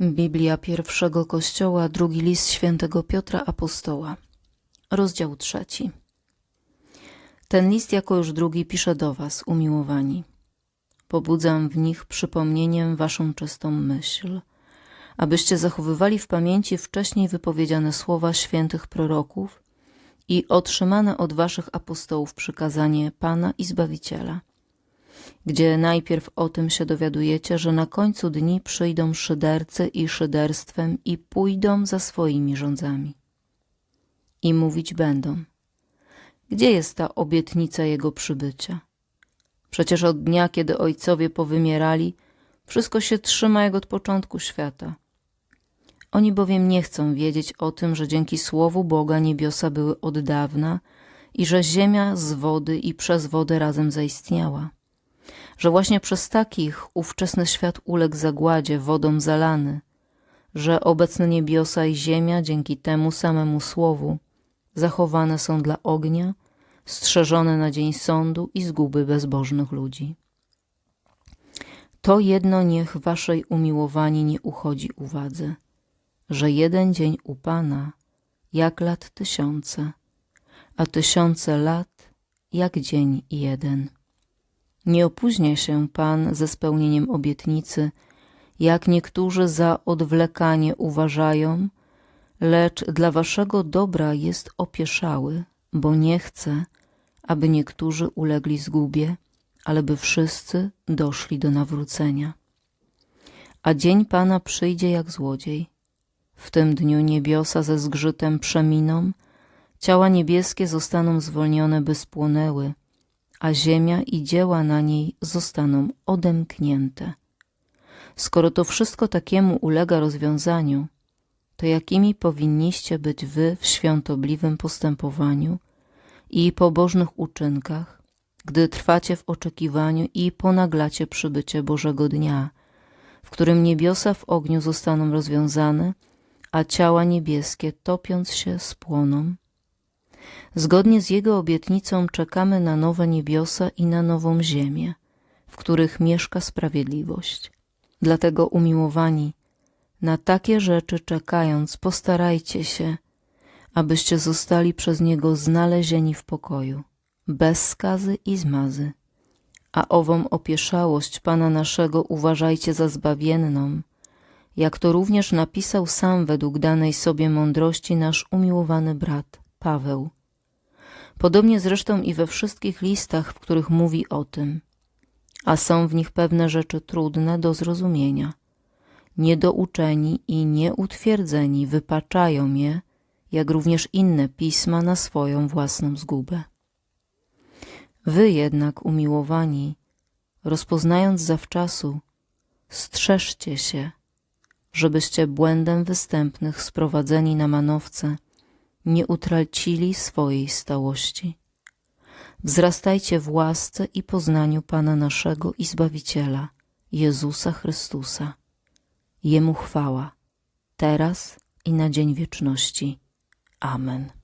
Biblia pierwszego Kościoła, drugi list świętego Piotra Apostoła, rozdział trzeci. Ten list jako już drugi piszę do was, umiłowani. Pobudzam w nich przypomnieniem waszą czystą myśl, abyście zachowywali w pamięci wcześniej wypowiedziane słowa świętych proroków i otrzymane od waszych apostołów przykazanie Pana i Zbawiciela – gdzie najpierw o tym się dowiadujecie, że na końcu dni przyjdą szydercy i szyderstwem i pójdą za swoimi rządzami. I mówić będą, gdzie jest ta obietnica Jego przybycia? Przecież od dnia, kiedy ojcowie powymierali, wszystko się trzyma jak od początku świata. Oni bowiem nie chcą wiedzieć o tym, że dzięki słowu Boga niebiosa były od dawna i że ziemia z wody i przez wodę razem zaistniała że właśnie przez takich ówczesny świat uległ zagładzie, wodą zalany, że obecne niebiosa i ziemia dzięki temu samemu słowu zachowane są dla ognia, strzeżone na dzień sądu i zguby bezbożnych ludzi. To jedno niech waszej umiłowani nie uchodzi uwadze, że jeden dzień u Pana jak lat tysiące, a tysiące lat jak dzień jeden. Nie opóźnia się Pan ze spełnieniem obietnicy, jak niektórzy za odwlekanie uważają, lecz dla waszego dobra jest opieszały, bo nie chce, aby niektórzy ulegli zgubie, ale by wszyscy doszli do nawrócenia. A dzień Pana przyjdzie jak złodziej. W tym dniu niebiosa ze zgrzytem przeminą, ciała niebieskie zostaną zwolnione, by spłonęły – a ziemia i dzieła na niej zostaną odemknięte. Skoro to wszystko takiemu ulega rozwiązaniu, to jakimi powinniście być wy w świątobliwym postępowaniu i pobożnych uczynkach, gdy trwacie w oczekiwaniu i ponaglacie przybycie Bożego Dnia, w którym niebiosa w ogniu zostaną rozwiązane, a ciała niebieskie topiąc się spłoną? Zgodnie z Jego obietnicą czekamy na nowe niebiosa i na nową ziemię, w których mieszka sprawiedliwość. Dlatego, umiłowani, na takie rzeczy czekając, postarajcie się, abyście zostali przez Niego znalezieni w pokoju, bez skazy i zmazy. A ową opieszałość Pana naszego uważajcie za zbawienną, jak to również napisał sam według danej sobie mądrości nasz umiłowany brat Paweł. Podobnie zresztą i we wszystkich listach, w których mówi o tym, a są w nich pewne rzeczy trudne do zrozumienia. Niedouczeni i nieutwierdzeni wypaczają je, jak również inne pisma na swoją własną zgubę. Wy jednak, umiłowani, rozpoznając zawczasu, strzeżcie się, żebyście błędem występnych sprowadzeni na manowce nie utracili swojej stałości. Wzrastajcie w łasce i poznaniu Pana naszego i Zbawiciela, Jezusa Chrystusa. Jemu chwała, teraz i na dzień wieczności. Amen.